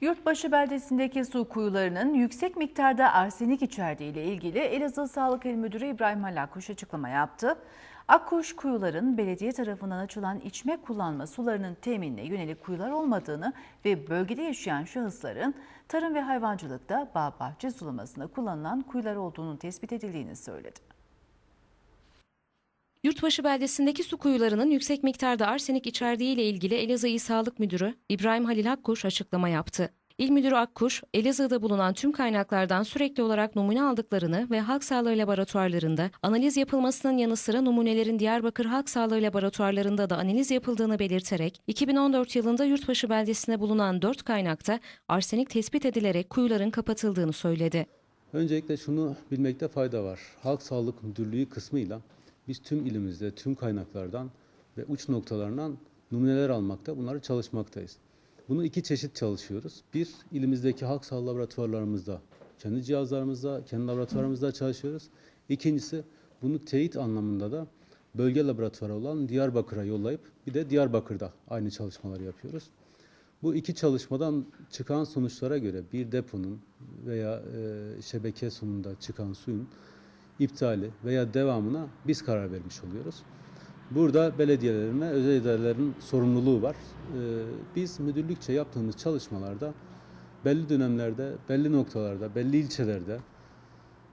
Yurtbaşı beldesindeki su kuyularının yüksek miktarda arsenik içerdiği ile ilgili Elazığ Sağlık İl Müdürü İbrahim Halakkuş açıklama yaptı. Akkuş kuyuların belediye tarafından açılan içme kullanma sularının teminine yönelik kuyular olmadığını ve bölgede yaşayan şahısların tarım ve hayvancılıkta bağ bahçe sulamasında kullanılan kuyular olduğunun tespit edildiğini söyledi. Yurtbaşı beldesindeki su kuyularının yüksek miktarda arsenik içerdiği ile ilgili Elazığ İl Sağlık Müdürü İbrahim Halil Akkuş açıklama yaptı. İl Müdürü Akkuş, Elazığ'da bulunan tüm kaynaklardan sürekli olarak numune aldıklarını ve halk sağlığı laboratuvarlarında analiz yapılmasının yanı sıra numunelerin Diyarbakır Halk Sağlığı laboratuvarlarında da analiz yapıldığını belirterek 2014 yılında Yurtbaşı beldesinde bulunan 4 kaynakta arsenik tespit edilerek kuyuların kapatıldığını söyledi. Öncelikle şunu bilmekte fayda var. Halk Sağlık Müdürlüğü kısmıyla biz tüm ilimizde, tüm kaynaklardan ve uç noktalarından numuneler almakta, bunları çalışmaktayız. Bunu iki çeşit çalışıyoruz. Bir, ilimizdeki halk sağlığı laboratuvarlarımızda, kendi cihazlarımızda, kendi laboratuvarımızda çalışıyoruz. İkincisi, bunu teyit anlamında da bölge laboratuvarı olan Diyarbakır'a yollayıp bir de Diyarbakır'da aynı çalışmaları yapıyoruz. Bu iki çalışmadan çıkan sonuçlara göre bir deponun veya e, şebeke sonunda çıkan suyun iptali veya devamına biz karar vermiş oluyoruz. Burada belediyelerin ve özel idarelerin sorumluluğu var. E, biz müdürlükçe yaptığımız çalışmalarda belli dönemlerde, belli noktalarda, belli ilçelerde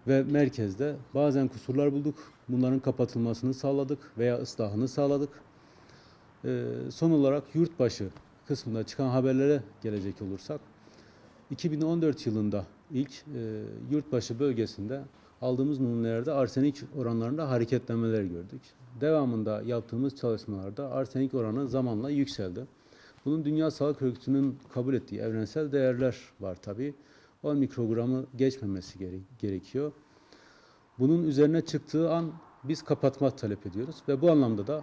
ve merkezde bazen kusurlar bulduk. Bunların kapatılmasını sağladık veya ıslahını sağladık. Ee, son olarak yurtbaşı kısmında çıkan haberlere gelecek olursak 2014 yılında ilk e, yurtbaşı bölgesinde aldığımız numunelerde arsenik oranlarında hareketlenmeler gördük. Devamında yaptığımız çalışmalarda arsenik oranı zamanla yükseldi. Bunun Dünya Sağlık Örgütü'nün kabul ettiği evrensel değerler var tabii. 10 mikrogramı geçmemesi gere- gerekiyor. Bunun üzerine çıktığı an biz kapatma talep ediyoruz ve bu anlamda da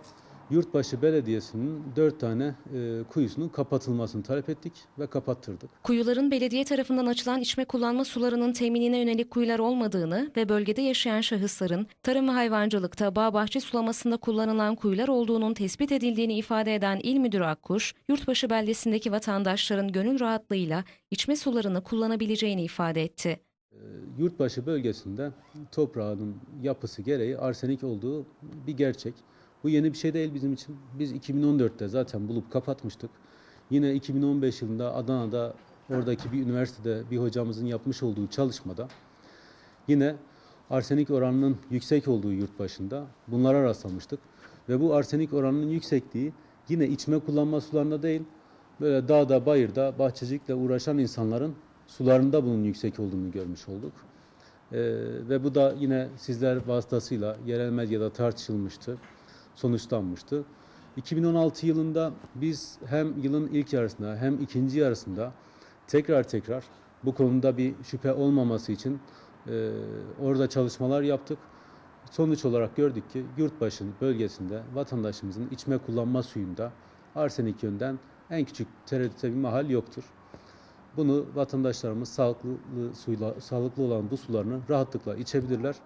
Yurtbaşı Belediyesi'nin dört tane e, kuyusunun kapatılmasını talep ettik ve kapattırdık. Kuyuların belediye tarafından açılan içme kullanma sularının teminine yönelik kuyular olmadığını ve bölgede yaşayan şahısların tarım ve hayvancılıkta bağ bahçe sulamasında kullanılan kuyular olduğunun tespit edildiğini ifade eden İl Müdürü Akkuş, Yurtbaşı beldesindeki vatandaşların gönül rahatlığıyla içme sularını kullanabileceğini ifade etti. E, Yurtbaşı bölgesinde toprağının yapısı gereği arsenik olduğu bir gerçek. Bu yeni bir şey değil bizim için. Biz 2014'te zaten bulup kapatmıştık. Yine 2015 yılında Adana'da oradaki bir üniversitede bir hocamızın yapmış olduğu çalışmada yine arsenik oranının yüksek olduğu yurt başında bunlara rastlamıştık. Ve bu arsenik oranının yüksekliği yine içme kullanma sularında değil, böyle dağda, bayırda, bahçecilikle uğraşan insanların sularında bunun yüksek olduğunu görmüş olduk. Ee, ve bu da yine sizler vasıtasıyla yerel medyada tartışılmıştı, sonuçlanmıştı. 2016 yılında biz hem yılın ilk yarısında hem ikinci yarısında tekrar tekrar bu konuda bir şüphe olmaması için e, orada çalışmalar yaptık. Sonuç olarak gördük ki yurtbaşı bölgesinde vatandaşımızın içme kullanma suyunda arsenik yönden en küçük tereddüte bir mahal yoktur. Bunu vatandaşlarımız sağlıklı suyla sağlıklı olan bu sularını rahatlıkla içebilirler.